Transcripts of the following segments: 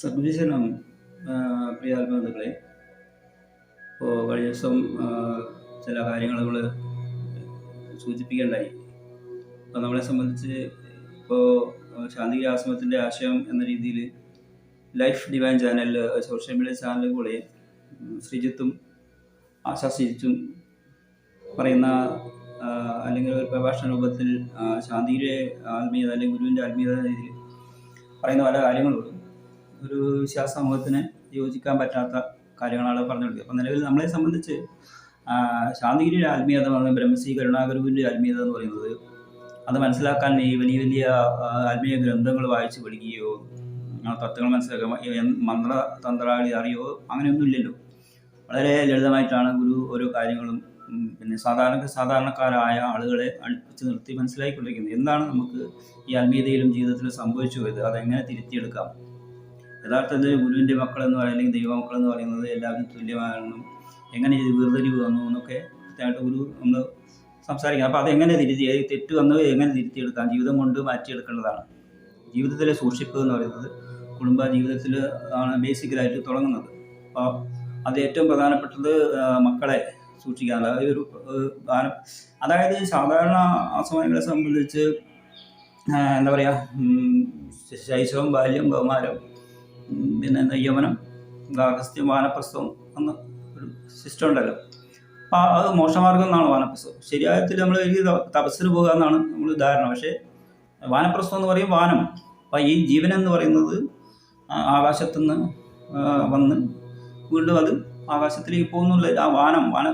സദ്ഗുരുശരണം പ്രിയ ഇപ്പോൾ കഴിഞ്ഞ ദിവസം ചില കാര്യങ്ങൾ നമ്മൾ സൂചിപ്പിക്കേണ്ടായി. അപ്പോൾ നമ്മളെ സംബന്ധിച്ച് ഇപ്പോൾ ശാന്തി ആശ്രമത്തിന്റെ ആശയം എന്ന രീതിയിൽ ലൈഫ് ഡിവൈൻ ചാനലിൽ സോഷ്യൽ മീഡിയ ചാനലിൽ കൂടെ ശ്രീജിത്തും ആശാ ശ്രീജിത്തും പറയുന്ന അല്ലെങ്കിൽ ഒരു പ്രഭാഷണ രൂപത്തിൽ ശാന്തിയുടെ ആത്മീയത അല്ലെങ്കിൽ ഗുരുവിന്റെ ആത്മീയത രീതിയിൽ പറയുന്ന പല കാര്യങ്ങളുണ്ട്. ഒരു വിശ്വാസ സമൂഹത്തിന് യോജിക്കാൻ പറ്റാത്ത കാര്യങ്ങളാണ് പറഞ്ഞുകൊടുക്കുക അപ്പം നിലവിൽ നമ്മളെ സംബന്ധിച്ച് ശാന്തിഗിരിയുടെ ആത്മീയത എന്ന് പറയുന്നത് ബ്രഹ്മശ്രീ കരുണാഗുരുവിന്റെ ആത്മീയത എന്ന് പറയുന്നത് അത് മനസ്സിലാക്കാൻ ഈ വലിയ വലിയ ആത്മീയ ഗ്രന്ഥങ്ങൾ വായിച്ച് പഠിക്കുകയോ തത്വങ്ങൾ മനസ്സിലാക്കുക മന്ത്ര തന്ത്രാളി അറിയോ അങ്ങനെയൊന്നും ഇല്ലല്ലോ. വളരെ ലളിതമായിട്ടാണ് ഗുരു ഓരോ കാര്യങ്ങളും പിന്നെ സാധാരണ സാധാരണക്കാരായ ആളുകളെ അടുപ്പിച്ച് നിർത്തി മനസ്സിലാക്കിക്കൊണ്ടിരിക്കുന്നത്. എന്താണ് നമുക്ക് ഈ ആത്മീയതയിലും ജീവിതത്തിലും സംഭവിച്ചു പോയത്? അതെങ്ങനെ തിരുത്തിയെടുക്കാം? യഥാർത്ഥത്തിൽ ഗുരുവിന്റെ മക്കൾ എന്ന് പറയുന്നത് അല്ലെങ്കിൽ ദൈവമക്കളെന്ന് പറയുന്നത് എല്ലാവരും തുല്യമാകണം. എങ്ങനെ ഇത് വേർതിരിവ് വന്നു എന്നൊക്കെ കൃത്യമായിട്ട് ഗുരു നമ്മൾ സംസാരിക്കണം. അപ്പോൾ അതെങ്ങനെ തിരുത്തി തെറ്റ് വന്നത് എങ്ങനെ തിരുത്തിയെടുക്കാം? ജീവിതം കൊണ്ട് മാറ്റിയെടുക്കേണ്ടതാണ്. ജീവിതത്തിലെ സൂക്ഷിപ്പ് എന്ന് പറയുന്നത് കുടുംബ ജീവിതത്തിൽ ആണ് ബേസിക്കലായിട്ട് തുടങ്ങുന്നത്. അപ്പോൾ അത് ഏറ്റവും പ്രധാനപ്പെട്ടത് മക്കളെ സൂക്ഷിക്കാനുള്ള. ഒരു അതായത് സാധാരണ അസമയങ്ങളെ സമയങ്ങളെ സംബന്ധിച്ച് എന്താ പറയുക ശൈശവം ബാല്യം ഉം, പിന്നെ നെയ്യമനം ഗാർഹസ്ഥ്യ വാനപ്രസ്ഥം എന്ന ഒരു സിസ്റ്റം ഉണ്ടല്ലോ. അപ്പോൾ അത് മോശമാർഗം എന്നാണ് വാനപ്രസ്ഥം ശരിയായത്തിൽ നമ്മൾ ത- തപസ്സിന് പോകുക എന്നാണ് നമ്മൾ ധാരണ. പക്ഷേ വാനപ്രസ്ഥം എന്ന് പറയും വാനം. അപ്പം ഈ ജീവൻ എന്ന് പറയുന്നത് ആകാശത്തു നിന്ന് വന്ന് വീണ്ടും അത് ആകാശത്തിലേക്ക് പോകുന്നുള്ള ആ വാനം വാന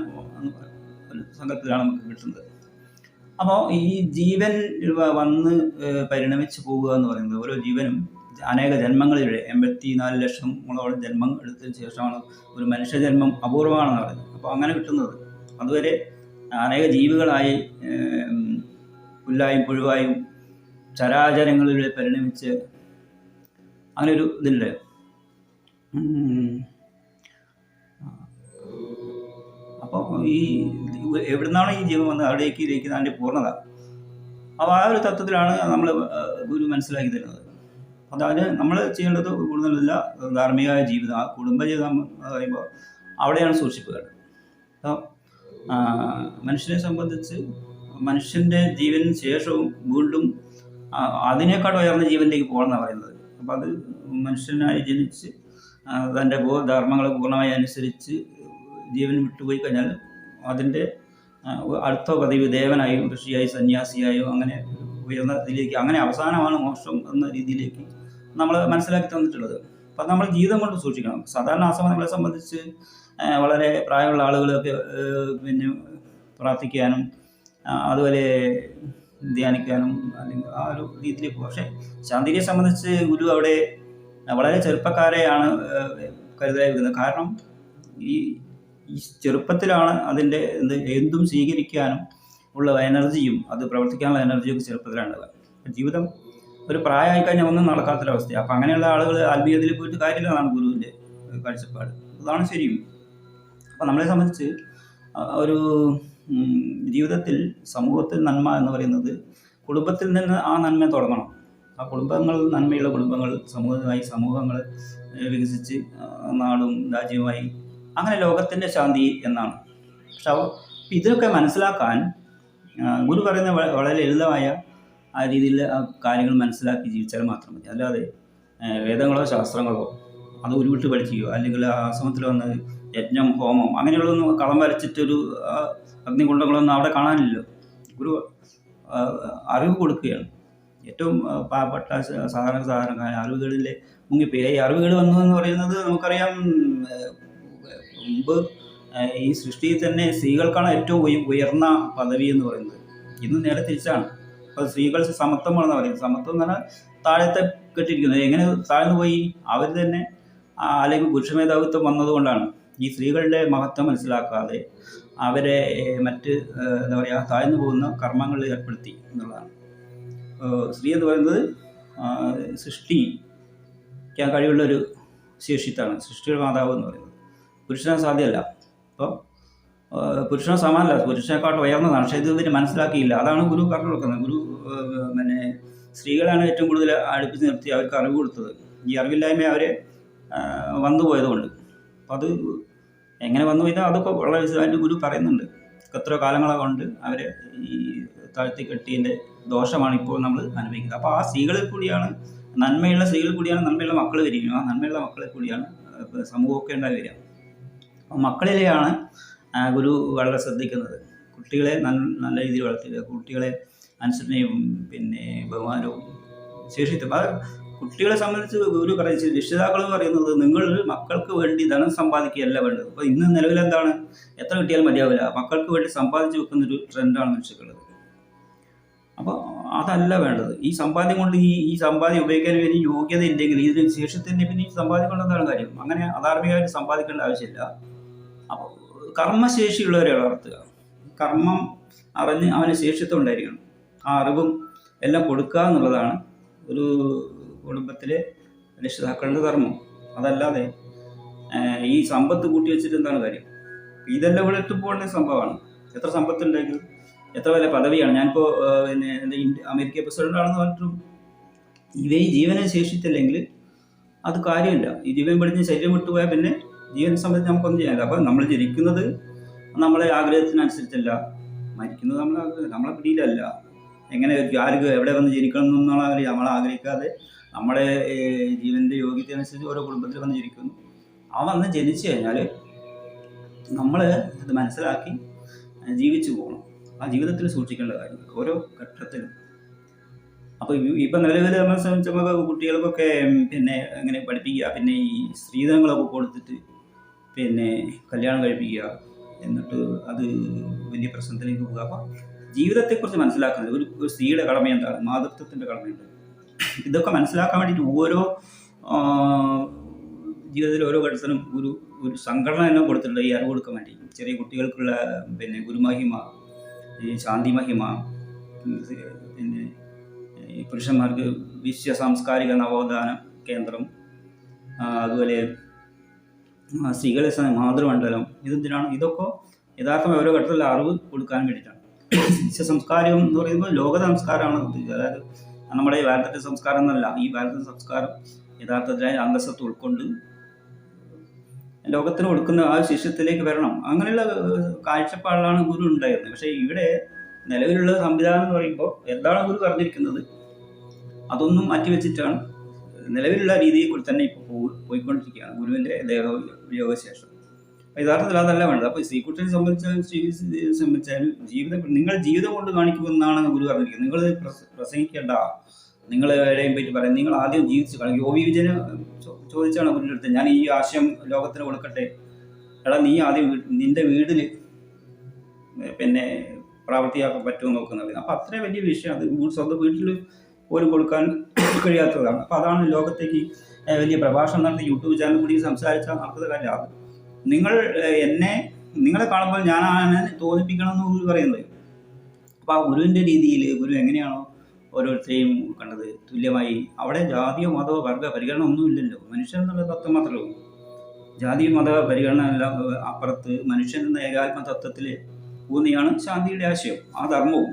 സങ്കല്പത്തിലാണ് നമുക്ക് കിട്ടുന്നത്. അപ്പോൾ ഈ ജീവൻ വന്ന് പരിണമിച്ച് പോകുക എന്ന് പറയുന്നത് ഓരോ ജീവനും അനേക ജന്മങ്ങളിലൂടെ എൺപത്തി നാല് ലക്ഷങ്ങളോളം ജന്മം എടുത്തതിന് ശേഷമാണ് ഒരു മനുഷ്യജന്മം അപൂർവമാണെന്ന് പറയുന്നത്. അപ്പോൾ അങ്ങനെ കിട്ടുന്നത്. അതുവരെ അനേക ജീവികളായി പുല്ലായും പുഴുവായും ചരാചരങ്ങളിലൂടെ പരിണമിച്ച് അങ്ങനെ ഒരു ഇതുണ്ട് ഉം. അപ്പോൾ ഈ എവിടുന്നാണ് ഈ ജീവൻ വന്നത്? അവിടേക്ക് ഇരിക്കുന്ന അതിന്റെ പൂർണത. അപ്പോൾ ആ ഒരു തത്വത്തിലാണ് നമ്മൾ ഗുരു മനസ്സിലാക്കി തരുന്നത്. അതായത് നമ്മൾ ചെയ്യേണ്ടത് കൂടുതലല്ല ധാർമ്മികമായ ജീവിതം. ആ കുടുംബജീവിതം എന്ന് പറയുമ്പോൾ അവിടെയാണ് സൂക്ഷിപ്പുകൾ. അപ്പോൾ മനുഷ്യനെ സംബന്ധിച്ച് മനുഷ്യന്റെ ജീവന് ശേഷവും വീണ്ടും അതിനേക്കാൾ ഉയർന്ന ജീവനിലേക്ക് പോകണമെന്നാണ് പറയുന്നത്. അപ്പോൾ അത് മനുഷ്യനായി ജനിച്ച് തന്റെ ബോ ധർമ്മങ്ങളെ പൂർണമായി അനുസരിച്ച് ജീവൻ വിട്ടുപോയി കഴിഞ്ഞാൽ അതിന്റെ അടുത്ത പതിവ് ദേവനായും ഋഷിയായി സന്യാസിയായും അങ്ങനെ ഉയർന്ന രീതിയിലേക്ക് അങ്ങനെ അവസാനമാണ് മോക്ഷം എന്ന രീതിയിലേക്ക് നമ്മൾ മനസ്സിലാക്കി തന്നിട്ടുള്ളത്. അപ്പം നമ്മൾ ജീവിതം കൊണ്ട് സൂക്ഷിക്കണം. സാധാരണ ആശ്രമങ്ങളെ സംബന്ധിച്ച് വളരെ പ്രായമുള്ള ആളുകളൊക്കെ പിന്നെ പ്രാർത്ഥിക്കാനും അതുപോലെ ധ്യാനിക്കാനും അല്ലെങ്കിൽ ആ ഒരു പോകും പക്ഷേ ശാന്തിയെ സംബന്ധിച്ച് ഗുരു അവിടെ വളരെ ചെറുപ്പക്കാരെയാണ് കരുതലായി വരുന്നത് കാരണം ഈ ഈ ചെറുപ്പത്തിലാണ് അതിന്റെ എന്ത് എന്തും സ്വീകരിക്കാനും ഉള്ള എനർജിയും അത് പ്രവർത്തിക്കാനുള്ള എനർജിയൊക്കെ ചെറുപ്പത്തിലാണ് ഉണ്ടാവുക ജീവിതം ഒരു പ്രായമായി കഴിഞ്ഞാൽ ഒന്നും നടക്കാത്തൊരവസ്ഥയാണ് അപ്പം അങ്ങനെയുള്ള ആളുകൾ ആത്മീയതയിൽ പോയിട്ട് കാര്യമില്ലെന്നാണ് ഗുരുവിന്റെ കാഴ്ചപ്പാട്. അതാണ് ശരിയും. അപ്പം നമ്മളെ സംബന്ധിച്ച് ഒരു ജീവിതത്തിൽ സമൂഹത്തിൽ നന്മ എന്ന് പറയുന്നത് കുടുംബത്തിൽ നിന്ന് ആ നന്മ തുടങ്ങണം. ആ കുടുംബങ്ങൾ നന്മയുള്ള കുടുംബങ്ങൾ സമൂഹമായി സമൂഹങ്ങൾ വികസിച്ച് നാടും രാജ്യവുമായി അങ്ങനെ ലോകത്തിന്റെ ശാന്തി എന്നാണ്. പക്ഷെ ഇതൊക്കെ മനസ്സിലാക്കാൻ ഗുരു പറയുന്ന വളരെ ലളിതമായ ആ രീതിയിൽ ആ കാര്യങ്ങൾ മനസ്സിലാക്കി ജീവിച്ചാൽ മാത്രം മതി. അല്ലാതെ വേദങ്ങളോ ശാസ്ത്രങ്ങളോ അത് ഉരുവിട്ട് പഠിക്കുകയോ അല്ലെങ്കിൽ ആശ്രമത്തിൽ വന്ന് യജ്ഞം ഹോമം അങ്ങനെയുള്ളതൊന്നും കളം വരച്ചിട്ടൊരു അഗ്നികുണ്ടങ്ങളൊന്നും അവിടെ കാണാനില്ലല്ലോ. ഒരു അറിവ് കൊടുക്കുകയാണ്. ഏറ്റവും പാവപ്പെട്ട സാധാരണ സാധാരണ അറിവുകളിലെ മുങ്ങിപ്പോയി ഈ അറിവുകൾ വന്നു എന്ന് പറയുന്നത് നമുക്കറിയാം മുമ്പ് ഈ സൃഷ്ടിയിൽ തന്നെ സ്ത്രീകൾക്കാണ് ഏറ്റവും ഉയർന്ന പദവി എന്ന് പറയുന്നത്. ഇന്ന് നേരെ തിരിച്ചാണ്. അപ്പോൾ സ്ത്രീകൾ സമത്വമാണെന്ന് പറയുന്നത്. സമത്വം എന്ന് പറഞ്ഞാൽ താഴത്തെ കെട്ടിയിരിക്കുന്നത് എങ്ങനെ താഴ്ന്നു പോയി? അവർ തന്നെ അല്ലെങ്കിൽ പുരുഷമേധാവിത്വം വന്നതുകൊണ്ടാണ്. ഈ സ്ത്രീകളുടെ മഹത്വം മനസ്സിലാക്കാതെ അവരെ മറ്റ് എന്താ പറയുക താഴ്ന്നു പോകുന്ന കർമ്മങ്ങളിൽ ഏർപ്പെടുത്തി എന്നുള്ളതാണ്. സ്ത്രീ എന്ന് പറയുന്നത് സൃഷ്ടിക്കാൻ കഴിവുള്ള ഒരു ശേഷിത്താണ്. സൃഷ്ടിയുടെ മാതാവ് എന്ന് പറയുന്നത്. പുരുഷനെ സാധ്യമല്ല അപ്പോൾ പുരുഷനെ സമാനല്ല. പുരുഷനെക്കാട്ട് ഉയർന്നതാണ്. പക്ഷേ ഇത് ഇവർ മനസ്സിലാക്കിയില്ല. അതാണ് ഗുരു പറഞ്ഞു കൊടുക്കുന്നത്. ഗുരു പിന്നെ സ്ത്രീകളാണ് ഏറ്റവും കൂടുതൽ അടുപ്പിച്ച് നിർത്തി അവർക്ക് അറിവ് കൊടുത്തത്. ഈ അറിവില്ലായ്മ അവരെ വന്നു പോയതുകൊണ്ട്. അപ്പം അത് എങ്ങനെ വന്നു പോയതാ അതൊക്കെ വളരെ വിശദമായിട്ട് ഗുരു പറയുന്നുണ്ട്. എത്രയോ കാലങ്ങളെ കൊണ്ട് അവരെ ഈ താഴ്ത്തി കെട്ടിയതിന്റെ ദോഷമാണ് ഇപ്പോൾ നമ്മൾ അനുഭവിക്കുന്നത്. അപ്പോൾ ആ സ്ത്രീകളിൽ കൂടിയാണ് നന്മയുള്ള സ്ത്രീകളിൽ കൂടിയാണ് നന്മയുള്ള മക്കൾ വരികയും ആ നന്മയുള്ള മക്കളിൽ കൂടിയാണ് സമൂഹമൊക്കെ ഉണ്ടായി വരിക. മക്കളിലെയാണ് ഗുരു വളരെ ശ്രദ്ധിക്കുന്നത്. കുട്ടികളെ നല്ല നല്ല രീതിയിൽ വളർത്തുക കുട്ടികളെ അനുസരണയും പിന്നെ ബഹുമാനവും ശേഷിത്തും. അത് കുട്ടികളെ സംബന്ധിച്ച് ഗുരു പറയുന്നത് രക്ഷിതാക്കൾ പറയുന്നത് നിങ്ങൾ മക്കൾക്ക് വേണ്ടി ധനം സമ്പാദിക്കുകയല്ല വേണ്ടത്. അപ്പോൾ ഇന്ന് നിലവിൽ എന്താണ് എത്ര കിട്ടിയാലും മതിയാവില്ല. മക്കൾക്ക് വേണ്ടി സമ്പാദിച്ചു വെക്കുന്ന ഒരു ട്രെൻഡാണ് മനുഷ്യർക്കുള്ളത്. അപ്പോൾ അതല്ല വേണ്ടത്. ഈ സമ്പാദ്യം കൊണ്ട് ഈ ഈ സമ്പാദ്യം ഉപയോഗിക്കാൻ വേണ്ടി യോഗ്യത ഇല്ലെങ്കിൽ ഇതിന് ശേഷത്തിന്റെ പിന്നെ ഈ സമ്പാദ്യം കൊണ്ടെന്താണ് കാര്യം. അങ്ങനെ അധാർമികമായിട്ട് സമ്പാദിക്കേണ്ട ആവശ്യമില്ല. അപ്പോൾ കർമ്മശേഷിയുള്ളവരെ വളർത്തുക. കർമ്മം അറിഞ്ഞ് അവന് ശേഷിത്വം ഉണ്ടായിരിക്കണം. ആ അറിവും എല്ലാം കൊടുക്കുക എന്നുള്ളതാണ് ഒരു കുടുംബത്തിലെ രക്ഷിതാക്കളുടെ ധർമ്മം. അതല്ലാതെ ഈ സമ്പത്ത് കൂട്ടി വെച്ചിട്ട് എന്താണ് കാര്യം? ഇതെല്ലാം ഇവിടെ പോകുന്ന സംഭവമാണ്. എത്ര സമ്പത്ത് ഉണ്ടെങ്കിൽ എത്ര വലിയ പദവിയാണ്. ഞാനിപ്പോൾ പിന്നെ എന്റെ അമേരിക്ക പ്രസിഡന്റ് ആണെന്ന് പറഞ്ഞിട്ടും ഇവയെ ജീവനെ ശേഷിച്ചില്ലെങ്കിൽ അത് കാര്യമില്ല. ഈ ജീവൻ പിടിഞ്ഞ് ശരീരം വിട്ടുപോയാൽ പിന്നെ ജീവനെ സംബന്ധിച്ച് നമുക്കൊന്നും ചെയ്യാനില്ല. അപ്പം നമ്മൾ ജനിക്കുന്നത് നമ്മളെ ആഗ്രഹത്തിനനുസരിച്ചല്ല. മരിക്കുന്നത് നമ്മളെ ആഗ്രഹം നമ്മളെ പിടിയിലല്ല. എങ്ങനെ ആർക്ക് എവിടെ വന്ന് ജനിക്കണം എന്നുള്ള നമ്മൾ ആഗ്രഹിക്കാതെ നമ്മുടെ ജീവന്റെ യോഗ്യത അനുസരിച്ച് ഓരോ കുടുംബത്തിൽ വന്ന് ജനിക്കുന്നു. ആ വന്ന് ജനിച്ചു കഴിഞ്ഞാൽ നമ്മൾ ഇത് മനസ്സിലാക്കി ജീവിച്ചു പോകണം. ആ ജീവിതത്തിൽ സൂക്ഷിക്കേണ്ട കാര്യങ്ങൾ ഓരോ ഘട്ടത്തിലും. അപ്പോൾ ഇപ്പം നിലവിൽ നമ്മളെ സംബന്ധിച്ച് നമുക്ക് കുട്ടികൾക്കൊക്കെ പിന്നെ അങ്ങനെ പഠിപ്പിക്കുക പിന്നെ ഈ സ്ത്രീധനങ്ങളൊക്കെ കൊടുത്തിട്ട് പിന്നെ കല്യാണം കഴിപ്പിക്കുക എന്നിട്ട് അത് വലിയ പ്രശ്നത്തിലേക്ക് പോകുക. അപ്പം ജീവിതത്തെക്കുറിച്ച് മനസ്സിലാക്കുന്നത് ഒരു ഒരു സ്ത്രീയുടെ കടമ എന്താണ്? മാതൃത്വത്തിന്റെ കടമയുണ്ട് ഇതൊക്കെ മനസ്സിലാക്കാൻ വേണ്ടിയിട്ട് ഓരോ ജീവിതത്തിലെ ഓരോ ഘട്ടത്തിലും ഒരു ഒരു സംഘടന തന്നെ കൊടുത്തിട്ടുണ്ട് ഈ അറിവ് കൊടുക്കാൻ വേണ്ടി. ചെറിയ കുട്ടികൾക്കുള്ള പിന്നെ ഗുരുമഹിമ ശാന്തി മഹിമ പിന്നെ പുരുഷന്മാർക്ക് വിശ്വ സാംസ്കാരിക നവോത്ഥാന കേന്ദ്രം അതുപോലെ സ്ത്രീകളെ മാതൃമണ്ഡലം ഇതെന്തിനാണ്? ഇതൊക്കെ യഥാർത്ഥമായി ഓരോ ഘട്ടത്തിലുള്ള അറിവ് കൊടുക്കാൻ വേണ്ടിയിട്ടാണ്. ശിഷ്യ സംസ്കാരം എന്ന് പറയുമ്പോൾ ലോക സംസ്കാരമാണ് ഇത്. അതായത് നമ്മുടെ ഈ ഭാരതത്തെ സംസ്കാരം എന്നല്ല ഈ ഭാരത സംസ്കാരം യഥാർത്ഥത്തിലായി അന്തസ്സത്ത് ഉൾക്കൊണ്ട് ലോകത്തിന് കൊടുക്കുന്ന ആ ശിഷ്യത്തിലേക്ക് വരണം. അങ്ങനെയുള്ള കാഴ്ചപ്പാടിലാണ് ഗുരു ഉണ്ടായിരുന്നത്. പക്ഷേ ഇവിടെ നിലവിലുള്ള സംവിധാനം എന്ന് പറയുമ്പോൾ എന്താണ് ഗുരു പറഞ്ഞിരിക്കുന്നത്? അതൊന്നും മാറ്റിവെച്ചിട്ടാണ് നിലവിലുള്ള രീതിയിൽ തന്നെ ഇപ്പോൾ പോയിക്കൊണ്ടിരിക്കുകയാണ്. ഗുരുവിന്റെ ദേഹവിയോഗശേഷം അപ്പോൾ യഥാർത്ഥത്തിൽ അതല്ല വേണ്ടത്. അപ്പോൾ ശ്രീകുട്ടനെ സംബന്ധിച്ചാലും ശ്രീ സംബന്ധിച്ചാലും ജീവിതം നിങ്ങൾ ജീവിതം കൊണ്ട് കാണിക്കുമെന്നാണ് ഗുരു പറഞ്ഞിരിക്കുന്നത്. നിങ്ങൾ പ്രസ- പ്രസംഗിക്കേണ്ട. നിങ്ങൾ എവിടെയും പറ്റി പറയാം നിങ്ങൾ ആദ്യം ജീവിച്ചു കാണും യോഗി വിജയന് ചോദിച്ചാണ് ഗുരുവിന്റെ അടുത്ത് ഞാൻ ഈ ആശയം ലോകത്തിന് കൊടുക്കട്ടെ. എടാ നീ ആദ്യം നിന്റെ വീട്ടിൽ പിന്നെ പ്രാവർത്തിയാക്കാൻ പറ്റുമോ നോക്കുന്നത് അപ്പൊ അത്രയും വലിയ വിഷയം അത്. സ്വന്തം വീട്ടിൽ പോലും കൊടുക്കാൻ കഴിയാത്തതാണ്. അപ്പോൾ അതാണ് ലോകത്തേക്ക് വലിയ പ്രഭാഷണം നടത്തി യൂട്യൂബ് ചാനൽ കൂടി സംസാരിച്ചാൽ നടക്കുന്ന കാര്യമാണ് നിങ്ങൾ എന്നെ നിങ്ങളെ കാണുമ്പോൾ ഞാനാണ് തോന്നിപ്പിക്കണം എന്ന് ഗുരു പറയുന്നത്. അപ്പോൾ ആ ഗുരുവിന്റെ രീതിയിൽ ഗുരു എങ്ങനെയാണോ ഓരോരുത്തരെയും കണ്ടത്? തുല്യമായി. അവിടെ ജാതിയോ മതമോ വർഗ പരിഗണന ഒന്നും ഇല്ലല്ലോ. മനുഷ്യൻ എന്നുള്ള തത്വം മാത്രമേ ഉള്ളൂ. ജാതി മത പരിഗണന എല്ലാം അപ്പുറത്ത് മനുഷ്യൻ എന്ന ഏകാത്മ തത്വത്തിൽ ഊന്നിയാണ് ശാന്തിയുടെ ആശയം ആ ധർമ്മവും.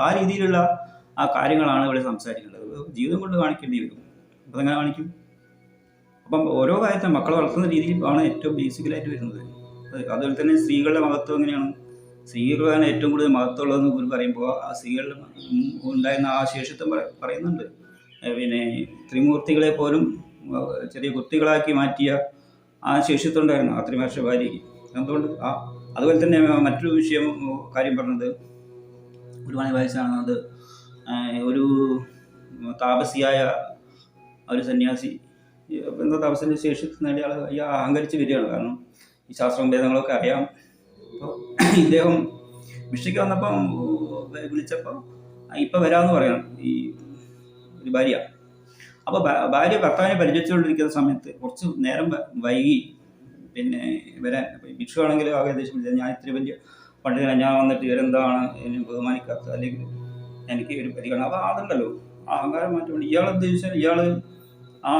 ആ രീതിയിലുള്ള ആ കാര്യങ്ങളാണ് ഇവിടെ സംസാരിക്കേണ്ടത്. ജീവിതം കൊണ്ട് കാണിക്കേണ്ടി വരും. അപ്പം എങ്ങനെ കാണിക്കും? അപ്പം ഓരോ കാര്യത്തിലും മക്കളെ വളർത്തുന്ന രീതിയിൽ ആണ് ഏറ്റവും ബേസിക്കലായിട്ട് വരുന്നത്. അത് അതുപോലെ തന്നെ സ്ത്രീകളുടെ മഹത്വം എങ്ങനെയാണ്? സ്ത്രീകളാണ് ഏറ്റവും കൂടുതൽ മഹത്വമുള്ളതെന്ന് ഗുരു പറയുമ്പോൾ ആ സ്ത്രീകളുടെ ഉണ്ടായിരുന്ന ആ ശേഷിത്വം പറ- പറയുന്നുണ്ട്. പിന്നെ ത്രിമൂർത്തികളെ പോലും ചെറിയ കുത്തികളാക്കി മാറ്റിയ ആ ശേഷിത്വം ഉണ്ടായിരുന്നു ആ ത്രിമർഷ ഭാര്യയ്ക്ക് എന്തുകൊണ്ട് ആ അതുപോലെ തന്നെ മറ്റൊരു വിഷയം കാര്യം പറഞ്ഞത് വായിച്ചാണ് അത് ഒരു താപസിയായ ഒരു സന്യാസി എന്താ താപസിന്റെ ശേഷിച്ച് നേടിയ ആൾ ഈ അഹങ്കരിച്ച് വരികയാണ്. കാരണം ഈ ശാസ്ത്രം ഭേദങ്ങളൊക്കെ അറിയാം. അപ്പോൾ ഇദ്ദേഹം ഭിക്ഷയ്ക്ക് വന്നപ്പം വിളിച്ചപ്പോൾ ഇപ്പം വരാമെന്ന് പറയണം. ഈ ഒരു ഭാര്യ. അപ്പോൾ ഭാര്യ ഭർത്താവിനെ പരിചയിച്ചുകൊണ്ടിരിക്കുന്ന സമയത്ത് കുറച്ച് നേരം വൈകി. പിന്നെ വരാൻ ഭിക്ഷുവാണെങ്കിൽ ആകെ ഉദ്ദേശം ഞാൻ ഇത്ര വലിയ പണ്ഡിതനാണ് ഞാൻ വന്നിട്ട് ഇവരെന്താണ് എന്നെ ബഹുമാനിക്കാത്തത്? അല്ലെങ്കിൽ എനിക്ക് ഒരു പരിഗണന അത് അതുണ്ടല്ലോ. ആ അഹങ്കാരം മാറ്റമുണ്ട്. ഇയാൾ ഉദ്ദേശിച്ചാൽ ഇയാൾ ആ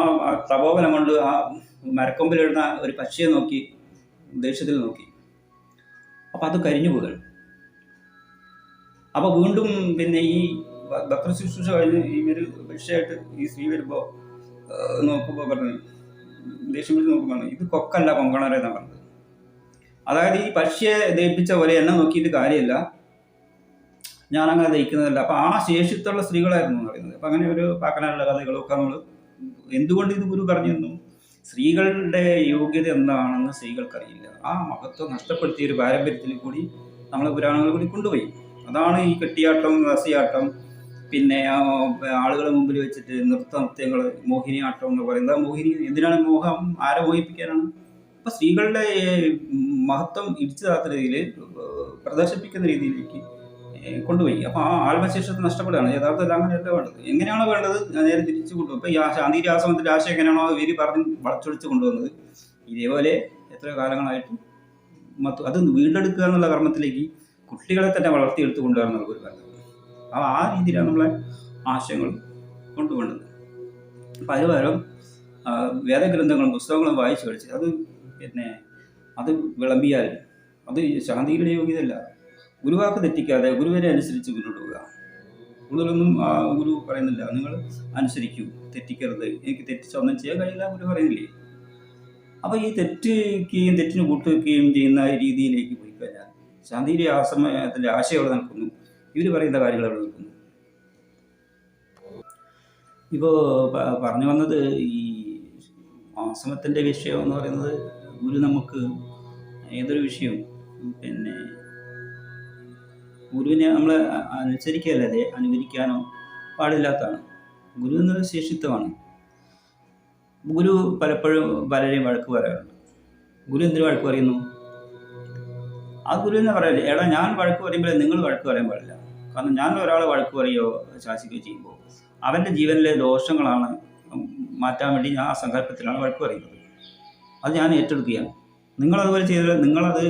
തപോവനം കൊണ്ട് ആ മരക്കൊമ്പിലിടുന്ന ഒരു പക്ഷിയെ നോക്കി ദേഷ്യത്തിൽ നോക്കി. അപ്പോൾ അത് കരിഞ്ഞു പോകുകയാണ് അപ്പോൾ വീണ്ടും പിന്നെ ഈ ഭക്ര ശുശ്രൂഷ കഴിഞ്ഞ് ഈ ഒരു ഭിക്ഷയായിട്ട് ഈ സ്ത്രീ വരുമ്പോൾ നോക്കുമ്പോൾ പറഞ്ഞു ദേഷ്യം പിടിച്ച് നോക്കുമ്പോൾ ഇത് കൊക്കല്ല കൊങ്കണര എന്നാണ് പറഞ്ഞത്. അതായത് ഈ പക്ഷിയെ ദഹിപ്പിച്ച പോലെ എന്നെ നോക്കിയിട്ട് കാര്യമില്ല. ഞാൻ അങ്ങനെ ദഹിക്കുന്നതല്ല ആ ശേഷിത്തുള്ള സ്ത്രീകളായിരുന്നു എന്ന് പറയുന്നത്. അപ്പൊ അങ്ങനെ ഒരു പാക്കനാലുള്ള കഥകളൊക്കെ നമ്മൾ എന്തുകൊണ്ട് ഇത് ഗുരു പറഞ്ഞു തന്നു സ്ത്രീകളുടെ യോഗ്യത എന്താണെന്ന് സ്ത്രീകൾക്കറിയില്ല. ആ മഹത്വം നഷ്ടപ്പെടുത്തിയ ഒരു പാരമ്പര്യത്തിൽ കൂടി നമ്മളെ പുരാണങ്ങൾ കൂടി കൊണ്ടുപോയി. അതാണ് ഈ കെട്ടിയാട്ടം റസിയാട്ടം പിന്നെ ആളുകളെ മുമ്പിൽ വെച്ചിട്ട് നൃത്ത നൃത്യങ്ങൾ മോഹിനിയാട്ടം എന്ന് പറയുന്നത്. മോഹിനി എന്തിനാണ് മോഹം? ആരെ മോഹിപ്പിക്കാനാണ്? അപ്പൊ സ്ത്രീകളുടെ മഹത്വം ഇടിച്ചു താത്ത രീതിയിൽ പ്രദർശിപ്പിക്കുന്ന രീതിയിലേക്ക് കൊണ്ടുപോയി. അപ്പൊ ആ ആത്മശേഷത്തെ നഷ്ടപ്പെടുകയാണ്. യഥാർത്ഥത്തിൽ അങ്ങനെയല്ല വേണ്ടത്? എങ്ങനെയാണോ വേണ്ടത്? നേരെ തിരിച്ചു കൊണ്ടുപോകും ഇപ്പൊ ഈ ശാന്തിരി ആശ്രമത്തിന്റെ ആശയം എങ്ങനെയാണോ വേരി പറഞ്ഞ് വളച്ചൊടിച്ച് കൊണ്ടുവന്നത്. ഇതേപോലെ എത്ര കാലങ്ങളായിട്ട് മൊത്തം അത് വീണ്ടെടുക്കുക എന്നുള്ള കർമ്മത്തിലേക്ക് കുട്ടികളെ തന്നെ വളർത്തിയെടുത്ത് കൊണ്ടുവരുന്ന ഒരു കാര്യം അപ്പോൾ ആ രീതിയിലാണ് നമ്മളെ ആശയങ്ങൾ കൊണ്ടുപോകുന്നത് അപ്പം വേദഗ്രന്ഥങ്ങളും പുസ്തകങ്ങളും വായിച്ചു പഠിച്ച് അത് പിന്നെ അത് വിളമ്പിയാൽ അത് ശാന്തിയുടെ യോഗ്യതയല്ല. ഗുരുവാക്ക് തെറ്റിക്കാതെ ഗുരുവിനെ അനുസരിച്ച് മുന്നോട്ട് കൂടുതലൊന്നും ആ ഗുരു പറയുന്നില്ല. നിങ്ങൾ അനുസരിക്കൂ. തെറ്റിക്കരുത്. എനിക്ക് തെറ്റിച്ച ഒന്നും ചെയ്യാൻ കഴിയില്ല ഗുരു പറയുന്നില്ലേ? അപ്പോൾ ഈ തെറ്റിക്കുകയും തെറ്റിന് കൂട്ടുകയും ചെയ്യുന്ന രീതിയിലേക്ക് പോയി കഴിഞ്ഞാൽ ശാന്തിയുടെ ആശ്രമത്തിന്റെ ആശയം അവിടെ നടക്കുന്നു. ഇവർ പറയുന്ന കാര്യങ്ങൾ അവിടെ നിൽക്കുന്നു ഇപ്പോൾ പറഞ്ഞു വന്നത് ഈ ആശ്രമത്തിന്റെ വിഷയം എന്ന് പറയുന്നത് ഗുരു നമുക്ക് ഏതൊരു വിഷയവും പിന്നെ ഗുരുവിനെ നമ്മൾ അനുസരിക്കുകയല്ലാതെ അനുകരിക്കാനോ പാടില്ലാത്തതാണ്. ഗുരു എന്നത് ശേഷിത്വമാണ്. ഗുരു പലപ്പോഴും പലരെയും വഴക്ക് പറയാറുണ്ട്. ഗുരു എന്തിനു വഴക്ക് പറയുന്നു? ആ ഗുരു എന്ന് പറയല്ലേ എടാ ഞാൻ വഴക്ക് പറയുമ്പോൾ നിങ്ങൾ വഴക്ക് പറയാൻ പാടില്ല. കാരണം ഞാൻ ഒരാളെ വഴക്ക് പറയുകയോ ശാസിക്കുകയോ ചെയ്യുമ്പോൾ അവന്റെ ജീവനിലെ ദോഷങ്ങളാണ് മാറ്റാൻ വേണ്ടി ഞാൻ ആ സങ്കല്പത്തിലാണ് വഴക്ക് പറയുന്നത്. അത് ഞാൻ ഏറ്റെടുക്കുകയാണ്. നിങ്ങളതുപോലെ ചെയ്താൽ നിങ്ങളത്